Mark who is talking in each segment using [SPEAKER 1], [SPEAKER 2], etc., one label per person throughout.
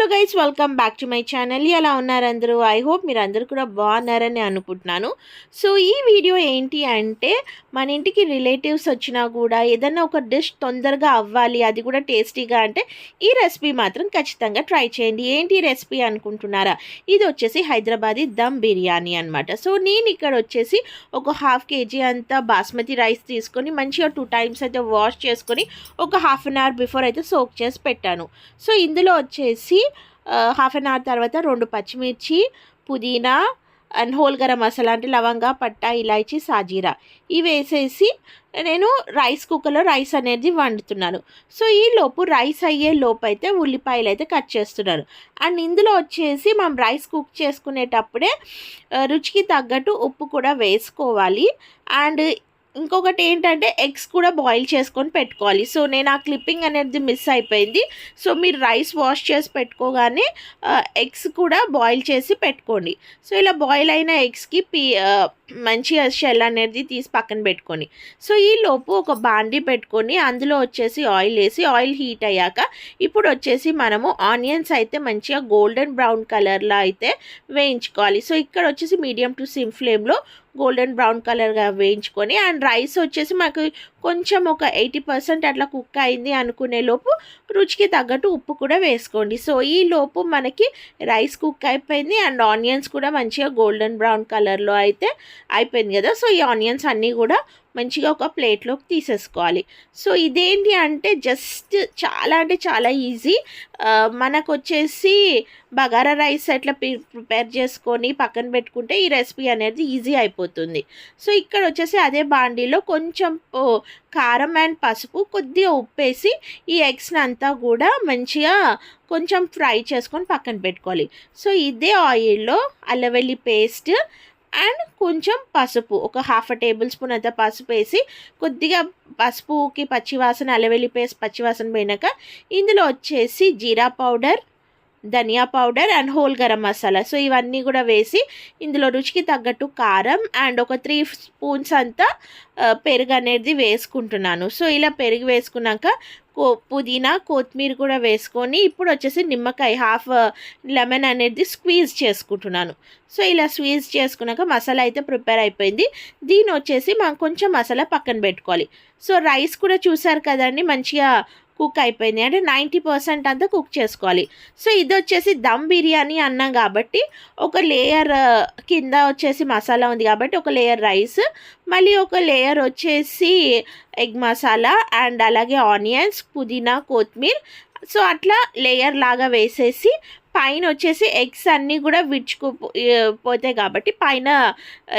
[SPEAKER 1] Hello guys welcome back to my channel. ఎలా ఉన్నారు అందరూ? ఐ హోప్ మీరు అందరూ కూడా బాగున్నారని అనుకుంటున్నాను. సో ఈ వీడియో ఏంటి అంటే మన ఇంటికి రిలేటివ్స్ వచ్చినా కూడా ఏదైనా ఒక డిష్ తొందరగా అవ్వాలి అది కూడా టేస్టీగా అంటే ఈ రెసిపీ మాత్రం ఖచ్చితంగా ట్రై చేయండి. ఏంటి ఈ రెసిపీ అనుకుంటున్నారా? ఇది వచ్చేసి హైదరాబాదీ దమ్ బిర్యానీ అనమాట సో నేను ఇక్కడ వచ్చేసి ఒక హాఫ్ కేజీ అంతా బాస్మతి రైస్ తీసుకొని మంచిగా టూ టైమ్స్ అయితే వాష్ చేసుకొని ఒక హాఫ్ అన్ అవర్ బిఫోర్ అయితే సోక్ చేసి పెట్టాను. సో ఇందులో వచ్చేసి హాఫ్ అన్ అవర్ తర్వాత రెండు పచ్చిమిర్చి పుదీనా అండ్ హోల్ గరం మసాలా అంటే లవంగా పట్ట ఇలాచి సాజీరా ఇవి వేసేసి నేను రైస్ కుక్కర్లో రైస్ అనేది వండుతున్నాను. సో ఈ లోపు రైస్ అయ్యే లోపు అయితే ఉల్లిపాయలు అయితే కట్ చేస్తున్నాను అండ్ ఇందులో వచ్చేసి మనం రైస్ కుక్ చేసుకునేటప్పుడే రుచికి తగ్గట్టు ఉప్పు కూడా వేసుకోవాలి. అండ్ ఇంకొకటి ఏంటంటే ఎగ్స్ కూడా బాయిల్ చేసుకొని పెట్టుకోవాలి. సో నేను ఆ క్లిప్పింగ్ అనేది మిస్ అయిపోయింది. సో మీరు రైస్ వాష్ చేసి పెట్టుకోగానే ఎగ్స్ కూడా బాయిల్ చేసి పెట్టుకోండి. సో ఇలా బాయిల్ అయిన ఎగ్స్కి పీ మంచి మంచిగా షెల్ అనేది తీసి పక్కన పెట్టుకొని. సో ఈ లోపు ఒక బాండీ పెట్టుకొని అందులో వచ్చేసి ఆయిల్ వేసి ఆయిల్ హీట్ అయ్యాక ఇప్పుడు వచ్చేసి మనము ఆనియన్స్ అయితే మంచిగా గోల్డెన్ బ్రౌన్ కలర్లో అయితే వేయించుకోవాలి. సో ఇక్కడ వచ్చేసి మీడియం టు సిమ్ ఫ్లేమ్లో గోల్డెన్ బ్రౌన్ కలర్గా వేయించుకొని అండ్ రైస్ వచ్చేసి మాకు కొంచెం ఒక ఎయిటీ పర్సెంట్ అట్లా కుక్ అయింది అనుకునే లోపు రుచికి తగ్గట్టు ఉప్పు కూడా వేసుకోండి. సో ఈ లోపు మనకి రైస్ కుక్ అయిపోయింది అండ్ ఆనియన్స్ కూడా మంచిగా గోల్డెన్ బ్రౌన్ కలర్లో అయితే అయిపోయింది కదా. సో ఈ ఆనియన్స్ అన్నీ కూడా మంచిగా ఒక ప్లేట్లోకి తీసేసుకోవాలి. సో ఇదేంటి అంటే జస్ట్ చాలా అంటే చాలా ఈజీ. మనకు వచ్చేసి బగారా రైస్ అట్లా ప్రిపేర్ చేసుకొని పక్కన పెట్టుకుంటే ఈ రెసిపీ అనేది ఈజీ అయిపోతుంది. సో ఇక్కడ వచ్చేసి అదే బాండీలో కొంచెం కారం అండ్ పసుపు కొద్దిగా ఉప్పేసి ఈ ఎగ్స్ని అంతా కూడా మంచిగా కొంచెం ఫ్రై చేసుకొని పక్కన పెట్టుకోవాలి. సో ఇదే ఆయిల్లో అల్లవెల్లి పేస్ట్ అండ్ కొంచెం పసుపు. ఒక హాఫ్ టేబుల్ స్పూన్ అంత పసుపు వేసి కొద్దిగా పసుపుకి పచ్చివాసన అలవెల్లి పేస్ట్ పచ్చివాసన పోయినాక ఇందులో వచ్చేసి jeera powder dhania powder and whole garam masala. So ఇవన్నీ కూడా వేసి ఇందులో రుచికి తగ్గట్టు కారం అండ్ ఒక త్రీ స్పూన్స్ అంతా పెరుగు అనేది వేసుకుంటున్నాను. సో ఇలా పెరుగు వేసుకున్నాక కో పుదీనా కొత్తిమీర కూడా వేసుకొని ఇప్పుడు వచ్చేసి నిమ్మకాయ హాఫ్ లెమన్ అనేది స్క్వీజ్ చేసుకుంటున్నాను. సో ఇలా స్క్వీజ్ చేసుకున్నాక మసాలా అయితే ప్రిపేర్ అయిపోయింది. దీని వచ్చేసి మనం కొంచెం మసాలా పక్కన పెట్టుకోవాలి. సో రైస్ కూడా చూసారు కదండి మంచిగా కుక్ అయిపోయింది. అంటే నైంటీ పర్సెంట్ అంతా కుక్ చేసుకోవాలి. సో ఇది వచ్చేసి దమ్ బిర్యానీ అన్నాం కాబట్టి ఒక లేయర్ కింద వచ్చేసి మసాలా ఉంది కాబట్టి ఒక లేయర్ రైస్ మళ్ళీ ఒక లేయర్ వచ్చేసి ఎగ్ మసాలా అండ్ అలాగే ఆనియన్స్ పుదీనా కొత్తిమీర. సో అట్లా లేయర్ లాగా వేసేసి పైన వచ్చేసి ఎగ్స్ అన్నీ కూడా విడుచుకు పోతాయి కాబట్టి పైన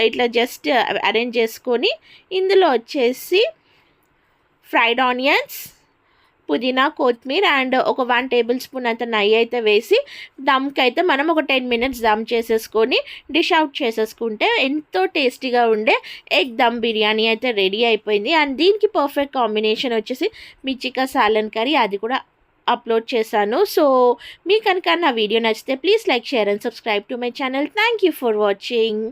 [SPEAKER 1] ఇట్లా జస్ట్ అరేంజ్ చేసుకొని ఇందులో వచ్చేసి ఫ్రైడ్ ఆనియన్స్ పుదీనా కొత్తిమీర అండ్ ఒక వన్ టేబుల్ స్పూన్ అంత నెయ్యి అయితే వేసి దమ్కి అయితే మనం ఒక టెన్ మినిట్స్ దమ్ చేసేసుకొని డిష్ అవుట్ చేసేసుకుంటే ఎంతో టేస్టీగా ఉండే ఎగ్ దమ్ బిర్యానీ అయితే రెడీ అయిపోయింది. అండ్ దీనికి పర్ఫెక్ట్ కాంబినేషన్ వచ్చేసి మిర్చికా సాలన్ కర్రీ అది కూడా అప్లోడ్ చేశాను. సో మీ కనుక నా వీడియో నచ్చితే please like share and subscribe to my channel. Thank you for watching.